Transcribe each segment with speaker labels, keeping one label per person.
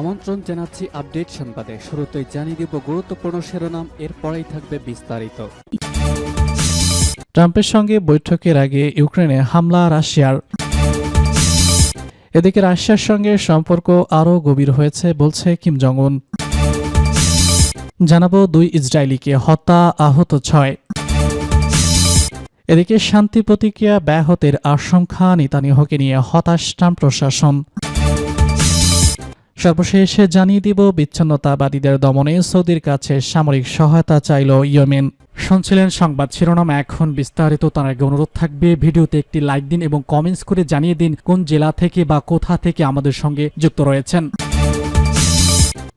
Speaker 1: আমন্ত্রণ জানাচ্ছি আপডেট সংবাদে শুরুতেই জানিয়ে দেব গুরুত্বপূর্ণ শিরোনাম এরপরেই থাকবে বিস্তারিত ট্রাম্পের সঙ্গে বৈঠকের আগে ইউক্রেনে হামলা রাশিয়ার এদিকে রাশিয়ার সঙ্গে সম্পর্ক আরও গভীর হয়েছে বলছে কিম জং উন জানাবো দুই ইসরায়েলিকে হত্যা আহত ছয় এদিকে শান্তি প্রতিক্রিয়া ব্যাহতের আশঙ্কা নেতানিহকে নিয়ে হতাশ ট্রাম্প প্রশাসন সর্বশেষে জানিয়ে দিব বিচ্ছিন্নতাবাদীদের দমনে সৌদির কাছে সামরিক সহায়তা চাইল ইয়েমেন শুনছিলেন সংবাদ শিরোনাম এখন বিস্তারিত তার আগে অনুরোধ থাকবে ভিডিওতে একটি লাইক দিন এবং কমেন্টস করে জানিয়ে দিন কোন জেলা থেকে বা কোথা থেকে আমাদের সঙ্গে যুক্ত রয়েছেন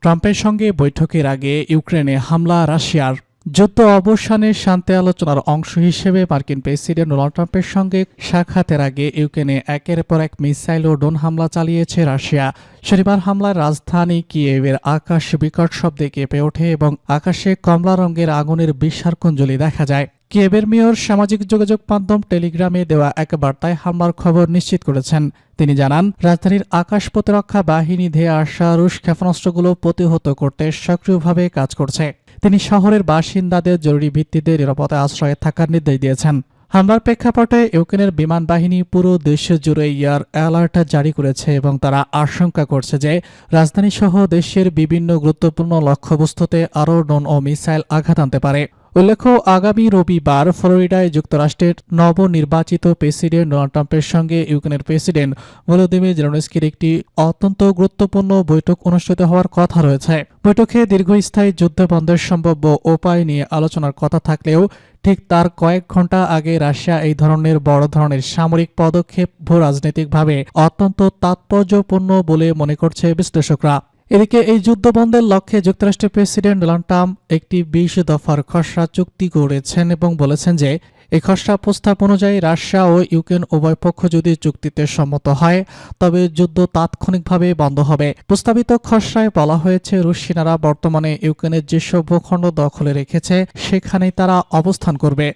Speaker 1: ট্রাম্পের সঙ্গে বৈঠকের আগে ইউক্রেনে হামলা রাশিয়ার যুদ্ধ অবসানে শান্তি আলোচনার অংশ হিসেবে মার্কিন প্রেসিডেন্ট ডোনাল্ড ট্রাম্পের সঙ্গে সাক্ষাতের আগে ইউক্রেনে একের পর এক মিসাইল ও ড্রোন হামলা চালিয়েছে রাশিয়া শনিবার হামলায় রাজধানী কিয়েভের আকাশ বিকট শব্দে কেঁপে ওঠে এবং আকাশে কমলা রঙের আগুনের বিশ্বার কুঞ্জলি দেখা যায় কিয়েভের মেয়র সামাজিক যোগাযোগ মাধ্যম টেলিগ্রামে দেওয়া এক বার্তায় হামলার খবর নিশ্চিত করেছেন তিনি জানান রাজধানীর আকাশ প্রতিরক্ষা বাহিনী ধেয়ে আসা রুশ ক্ষেপণাস্ত্রগুলো প্রতিহত করতে সক্রিয়ভাবে কাজ করছে তিনি শহরের বাসিন্দাদের জরুরি ভিত্তিতে নিরাপদে আশ্রয়ে থাকার নির্দেশ দিয়েছেন হামলার প্রেক্ষাপটে ইউক্রেনের বিমান বাহিনী পুরো দেশ জুড়ে ইয়ার অ্যালার্ট জারি করেছে এবং তারা আশঙ্কা করছে যে রাজধানীসহ দেশের বিভিন্ন গুরুত্বপূর্ণ লক্ষ্যবস্তুতে আরও ড্রোন ও মিসাইল আঘাত আনতে পারে উল্লেখ্য আগামী রবিবার ফ্লোরিডায় যুক্তরাষ্ট্রের নবনির্বাচিত প্রেসিডেন্ট ডোনাল্ড ট্রাম্পের সঙ্গে ইউক্রেনের প্রেসিডেন্ট ভলোদিমির জেলনস্কির একটি অত্যন্ত গুরুত্বপূর্ণ বৈঠক অনুষ্ঠিত হওয়ার কথা রয়েছে বৈঠকে দীর্ঘস্থায়ী যুদ্ধ বন্ধের সম্ভাব্য উপায় নিয়ে আলোচনার কথা থাকলেও ঠিক তার কয়েক ঘন্টা আগে রাশিয়া এই ধরনের বড় ধরনের সামরিক পদক্ষেপ ভূ রাজনৈতিকভাবে অত্যন্ত তাৎপর্যপূর্ণ বলে মনে করছে বিশ্লেষকরা এদিকে এই যুদ্ধ বন্ধের লক্ষ্যে যুক্তরাষ্ট্রের প্রেসিডেন্ট ডোনাল্ড ট্রাম্প একটি বিশ দফার খসড়া চুক্তি করেছেন এবং বলেছেন যে এই খসড়া প্রস্তাব অনুযায়ী রাশিয়া ও ইউক্রেন উভয় পক্ষ যদি চুক্তিতে সম্মত হয় তবে যুদ্ধ তাৎক্ষণিকভাবে বন্ধ হবে প্রস্তাবিত খসড়ায় বলা হয়েছে রুশ সেনারা বর্তমানে ইউক্রেনের যেসব ভূখণ্ড দখলে রেখেছে সেখানেই তারা অবস্থান করবে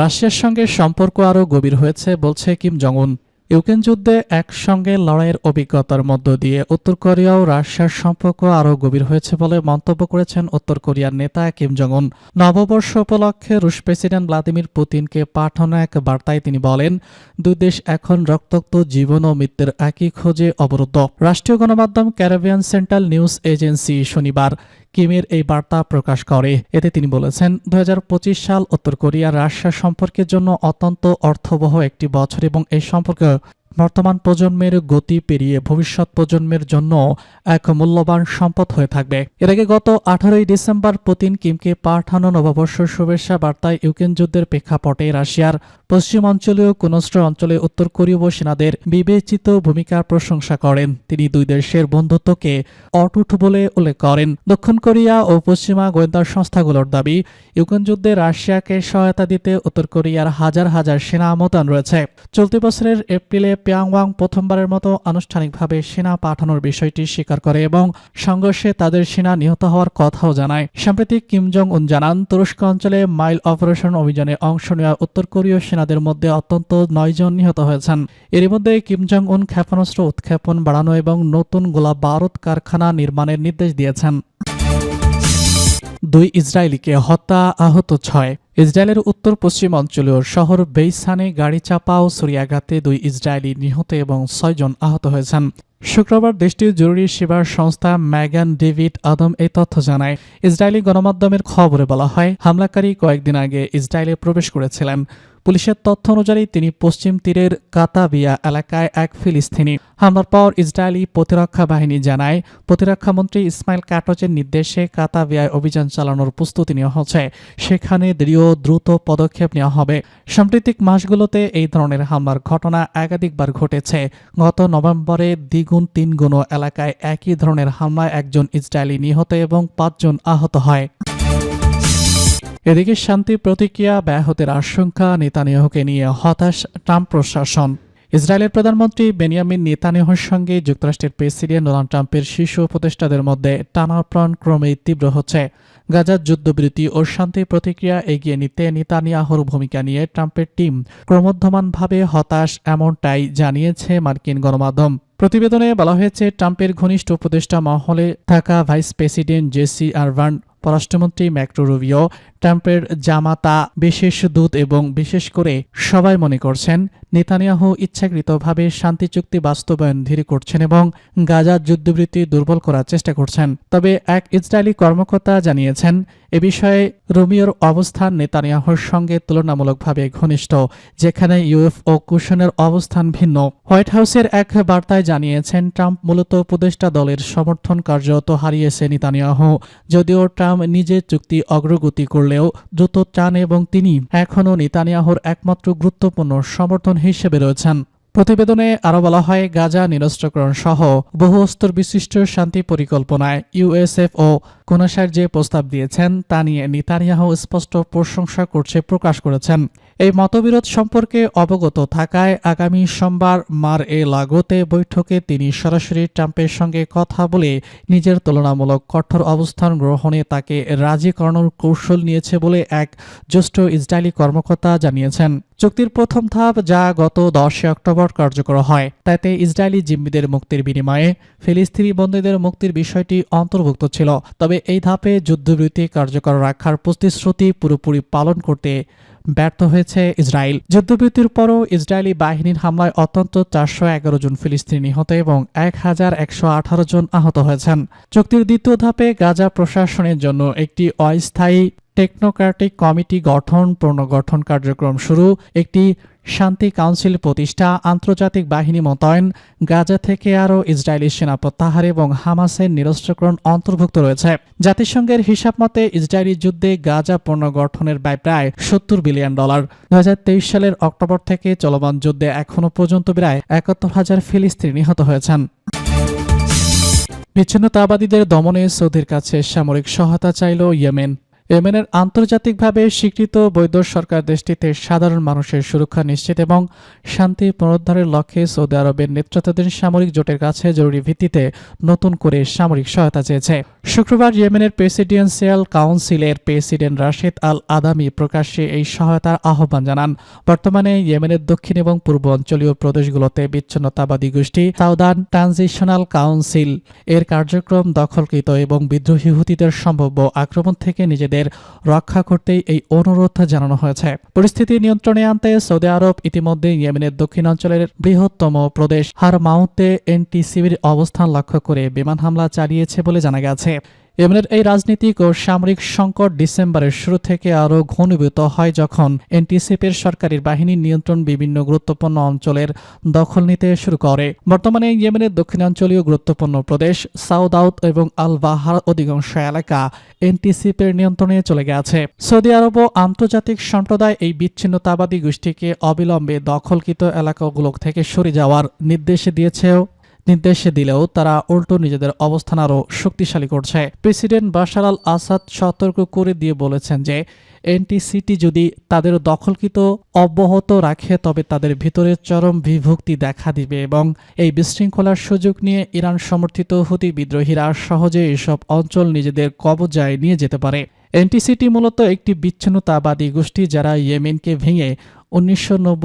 Speaker 1: রাশিয়ার সঙ্গে সম্পর্ক আরও গভীর হয়েছে বলছে কিম জং উন ইউক্রেন যুদ্ধে একসঙ্গে লড়াইয়ের অভিজ্ঞতার মধ্য দিয়ে উত্তর কোরিয়া ও রাশিয়ার সম্পর্ক আরও গভীর হয়েছে বলে মন্তব্য করেছেন উত্তর কোরিয়ার নেতা কিম জং উন নববর্ষ উপলক্ষে রুশ প্রেসিডেন্ট ভ্লাদিমির পুতিনকে পাঠানো এক বার্তায় তিনি বলেন দুই দেশ এখন রক্তাক্ত জীবন ও মৃত্যুর একই খোঁজে অবরুদ্ধ রাষ্ট্রীয় গণমাধ্যম ক্যারেবিয়ান সেন্ট্রাল নিউজ এজেন্সি শনিবার কিমের এই বার্তা প্রকাশ করে এতে তিনি বলেছেন দু সাল উত্তর কোরিয়া রাশিয়া সম্পর্কের জন্য অত্যন্ত অর্থবহ একটি বছর এবং এই সম্পর্ক বর্তমান প্রজন্মের গতি পেরিয়ে ভবিষ্যৎ প্রজন্মের জন্য এক মূল্যবান সম্পদ হয়ে থাকবে এর আগে গত আঠারোই ডিসেম্বর পুতিন কিমকে পাঠানো নববর্ষ শুভেচ্ছা বার্তায় ইউক্রেন যুদ্ধের প্রেক্ষাপটে রাশিয়ার পশ্চিমাঞ্চলীয় কুনস্ট্র অঞ্চলে উত্তর কোরীয় সেনাদের বিবেচিত ভূমিকার প্রশংসা করেন তিনি দুই দেশের বন্ধুত্বকে অটুট বলে উল্লেখ করেন দক্ষিণ কোরিয়া ও পশ্চিমা গোয়েন্দা সংস্থাগুলোর দাবি ইউক্রেন যুদ্ধে রাশিয়াকে সহায়তা দিতে উত্তর কোরিয়ার হাজার হাজার সেনা মোতায়েন রয়েছে চলতি বছরের এপ্রিলে পিয়াংওয়াং প্রথমবারের মতো আনুষ্ঠানিকভাবে সেনা পাঠানোর বিষয়টি স্বীকার করে এবং সংঘর্ষে তাদের সেনা নিহত হওয়ার কথাও জানায় সাম্প্রতিক কিম জং উন জানান তুরস্ক অঞ্চলে মাইল অপারেশন অভিযানে অংশ নেওয়া উত্তর কোরীয় সেনাদের মধ্যে অত্যন্ত নয়জন নিহত হয়েছেন এর মধ্যে কিম জং উন ক্ষেপণাস্ত্র উৎক্ষেপণ বাড়ানো এবং নতুন গোলা বারুদ কারখানা নির্মাণের নির্দেশ দিয়েছেন দুই ইসরায়েলিকে হত্যা আহত ছয় ইসরায়েলের উত্তর পশ্চিম অঞ্চলীয় শহর বেইসানে গাড়ি চাপা ও সরিয়াঘাতে দুই ইসরায়েলি নিহত এবং ছয়জন আহত হয়েছেন শুক্রবার দেশটির জরুরি সেবার সংস্থা ম্যাগান ডেভিড আদম এই তথ্য জানায় ইসরায়েলি গণমাধ্যমের খবরে বলা হয় হামলাকারী কয়েকদিন আগে ইসরায়েলে প্রবেশ করেছিলেন পুলিশের তথ্য অনুযায়ী তিনি পশ্চিম তীরের কাতাবিয়া এলাকায় এক ফিলিস্তিনি হামলার পর ইসরায়েলি প্রতিরক্ষা বাহিনী জানায় প্রতিরক্ষামন্ত্রী ইসমাইল কাটজের নির্দেশে কাতাবিয়ায় অভিযান চালানোর প্রস্তুতি নেওয়া হচ্ছে সেখানে দৃঢ় দ্রুত পদক্ষেপ নেওয়া হবে সাম্প্রতিক মাসগুলোতে এই ধরনের হামলার ঘটনা একাধিকবার ঘটেছে গত নভেম্বরে দ্বিগুণ তিনগুণ এলাকায় একই ধরনের হামলায় একজন ইসরায়েলি নিহত এবং পাঁচজন আহত হয় এদিকে শান্তি প্রতিক্রিয়া ব্যাহতের আশঙ্কা নেতানিয়াহকে নিয়ে হতাশ ট্রাম্প প্রশাসন ইসরায়েলের প্রধানমন্ত্রী বেনিয়ামিন নেতানিয়াহর সঙ্গে যুক্তরাষ্ট্রের প্রেসিডেন্ট ডোনাল্ড ট্রাম্পের শীর্ষ উপদেষ্টাদের মধ্যে টানাপ্রাণ ক্রমে তীব্র হচ্ছে গাজার যুদ্ধবিরতি ও শান্তি প্রতিক্রিয়া এগিয়ে নিতে নেতানিয়াহর ভূমিকা নিয়ে ট্রাম্পের টিম ক্রমোদ্ধমানভাবে হতাশ এমনটাই জানিয়েছে মার্কিন গণমাধ্যম প্রতিবেদনে বলা হয়েছে ট্রাম্পের ঘনিষ্ঠ উপদেষ্টা মহলে থাকা ভাইস প্রেসিডেন্ট জেসি আরভান পররাষ্ট্রমন্ত্রী রুবিও ট্রাম্পের জামাতা বিশেষ দূত এবং বিশেষ করে সবাই মনে করছেন নেতানিয়াহু ইচ্ছাকৃতভাবে শান্তি চুক্তি বাস্তবায়ন ধীরে করছেন এবং গাজার যুদ্ধবৃত্তি দুর্বল করার চেষ্টা করছেন তবে এক ইসরায়েলি কর্মকর্তা জানিয়েছেন এ বিষয়ে রোমিওর অবস্থান নেতানিয়াহর সঙ্গে তুলনামূলকভাবে ঘনিষ্ঠ যেখানে ইউএফ ও কুশনের অবস্থান ভিন্ন হোয়াইট হাউসের এক বার্তায় জানিয়েছেন ট্রাম্প মূলত উপদেষ্টা দলের সমর্থন কার্যত হারিয়েছে নেতানিয়াহ যদিও ট্রাম্প নিজে চুক্তি অগ্রগতি করলেও দ্রুত চান এবং তিনি এখনও নেতানিয়াহর একমাত্র গুরুত্বপূর্ণ সমর্থন হিসেবে রয়েছেন প্রতিবেদনে আরও বলা হয় গাজা নিরস্ত্রকরণ সহ বহু স্তর বিশিষ্ট শান্তি পরিকল্পনায় ইউএসএফ ও কোনাসার যে প্রস্তাব দিয়েছেন তা নিয়ে নিতানিয়াহ স্পষ্ট প্রশংসা করছে প্রকাশ করেছেন এই মতবিরোধ সম্পর্কে অবগত থাকায় আগামী সোমবার মার এ লাগোতে বৈঠকে তিনি সরাসরি ট্রাম্পের সঙ্গে কথা বলে নিজের তুলনামূলক কঠোর অবস্থান গ্রহণে তাকে রাজি করানোর কৌশল নিয়েছে বলে এক জ্যেষ্ঠ ইসরায়েলি কর্মকর্তা জানিয়েছেন চুক্তির প্রথম ধাপ যা গত দশই অক্টোবর কার্যকর হয় তাতে ইসরায়েলি জিম্মিদের মুক্তির বিনিময়ে ফিলিস্তিনি বন্দীদের মুক্তির বিষয়টি অন্তর্ভুক্ত ছিল তবে এই ধাপে যুদ্ধবিরতি কার্যকর রাখার প্রতিশ্রুতি পুরোপুরি পালন করতে ব্যর্থ হয়েছে ইসরায়েল যুদ্ধবিরতির পরও ইসরায়েলি বাহিনীর হামলায় অত্যন্ত চারশো এগারো জন ফিলিস্তিনি নিহত এবং এক হাজার একশো আঠারো জন আহত হয়েছেন চুক্তির দ্বিতীয় ধাপে গাজা প্রশাসনের জন্য একটি অস্থায়ী টেকনোক্রাটিক কমিটি গঠন পুনর্গঠন কার্যক্রম শুরু একটি শান্তি কাউন্সিল প্রতিষ্ঠা আন্তর্জাতিক বাহিনী মোতায়েন গাজা থেকে আরও ইসরায়েলি সেনা প্রত্যাহার এবং হামাসের নিরস্ত্রকরণ অন্তর্ভুক্ত রয়েছে জাতিসংঘের হিসাব মতে ইসরায়েলি যুদ্ধে গাজা পুনর্গঠনের ব্যয় প্রায় সত্তর বিলিয়ন ডলার দু সালের অক্টোবর থেকে চলমান যুদ্ধে এখনও পর্যন্ত প্রায় একাত্তর হাজার ফিলিস্তিনি নিহত হয়েছেন বিচ্ছিন্নতাবাদীদের দমনে সৌদির কাছে সামরিক সহায়তা চাইল ইয়েমেন ইয়েমেনের আন্তর্জাতিকভাবে স্বীকৃত বৈধ সরকার দেশটিতে সাধারণ মানুষের সুরক্ষা নিশ্চিত এবং শান্তি পুনরুদ্ধারের লক্ষ্যে সৌদি আরবের নেতৃত্বাধীন সামরিক জোটের কাছে জরুরি ভিত্তিতে নতুন করে সামরিক সহায়তা চেয়েছে শুক্রবার ইয়েমেনের প্রেসিডেন্সিয়াল কাউন্সিলের প্রেসিডেন্ট রাশেদ আল আদামি প্রকাশ্যে এই সহায়তার আহ্বান জানান বর্তমানে ইয়েমেনের দক্ষিণ এবং পূর্ব অঞ্চলীয় প্রদেশগুলোতে বিচ্ছিন্নতাবাদী গোষ্ঠী সাউদার্ন ট্রানজিশনাল কাউন্সিল এর কার্যক্রম দখলকৃত এবং বিদ্রোহী হুতিদের সম্ভাব্য আক্রমণ থেকে নিজেদের বাংলাদেশিদের রক্ষা করতে এই অনুরোধ জানানো হয়েছে পরিস্থিতি নিয়ন্ত্রণে আনতে সৌদি আরব ইতিমধ্যে ইয়েমেনের দক্ষিণাঞ্চলের বৃহত্তম প্রদেশ হার মাউতে এনটিসিবির অবস্থান লক্ষ্য করে বিমান হামলা চালিয়েছে বলে জানা গেছে ইয়েমেনের এই রাজনীতিক ও সামরিক সংকট ডিসেম্বরের শুরু থেকে আরও ঘনীভূত হয় যখন এনটিসিপের সরকারি বাহিনীর নিয়ন্ত্রণ বিভিন্ন গুরুত্বপূর্ণ অঞ্চলের দখল নিতে শুরু করে বর্তমানে ইয়েমেনের দক্ষিণাঞ্চলীয় গুরুত্বপূর্ণ প্রদেশ সাউদাউত এবং আল বাহার অধিকাংশ এলাকা এনটিসিপের নিয়ন্ত্রণে চলে গেছে সৌদি আরব ও আন্তর্জাতিক সম্প্রদায় এই বিচ্ছিন্নতাবাদী গোষ্ঠীকে অবিলম্বে দখলকৃত এলাকাগুলো থেকে সরে যাওয়ার নির্দেশ দিয়েছেও নির্দেশ দিলেও তারা উল্টো নিজেদের অবস্থান আরও শক্তিশালী করছে প্রেসিডেন্ট বাশার আল আসাদ সতর্ক করে দিয়ে বলেছেন যে এনটিসিটি যদি তাদের দখলকৃত অব্যাহত রাখে তবে তাদের ভিতরে চরম বিভক্তি দেখা দিবে এবং এই বিশৃঙ্খলার সুযোগ নিয়ে ইরান সমর্থিত হুতি বিদ্রোহীরা সহজে এসব অঞ্চল নিজেদের কবজায় নিয়ে যেতে পারে এনটিসিটি মূলত একটি বিচ্ছিন্নতাবাদী গোষ্ঠী যারা ইয়েমেনকে ভেঙে উনিশশো